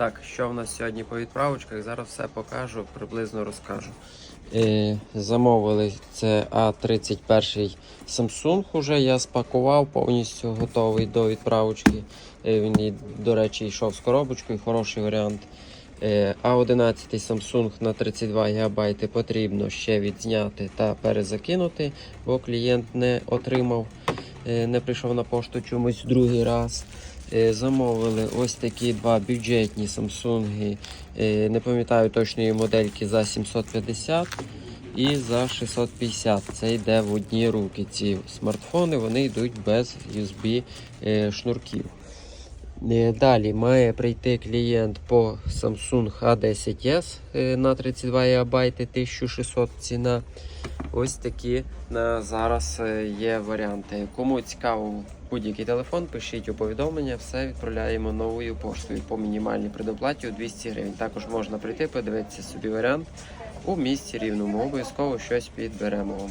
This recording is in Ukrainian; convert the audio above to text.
Так, що в нас сьогодні по відправочках? Зараз все покажу, приблизно розкажу. Е, замовили це А31 Samsung. Уже я спакував, повністю готовий до відправочки. Е, він, до речі, йшов з коробочкою, хороший варіант. Е, А11 Samsung на 32 ГБ потрібно ще відзняти та перезакинути, бо клієнт не отримав, не прийшов на пошту чомусь другий раз. Е, Замовили ось такі два бюджетні Samsung, е, не пам'ятаю точної модельки за 750 і за 650. Це йде в одні руки. Ці смартфони вони йдуть без USB е, шнурків. Е, Далі має прийти клієнт по Samsung A10s е, на 32 ГБ 1600 ціна. Ось такі на зараз е, є варіанти. Кому цікаво будь-який телефон, пишіть у повідомлення, все відправляємо новою поштою по мінімальній предоплаті у 200 гривень. Також можна прийти, подивитися собі варіант у місті рівному. Обов'язково щось підберемо вам.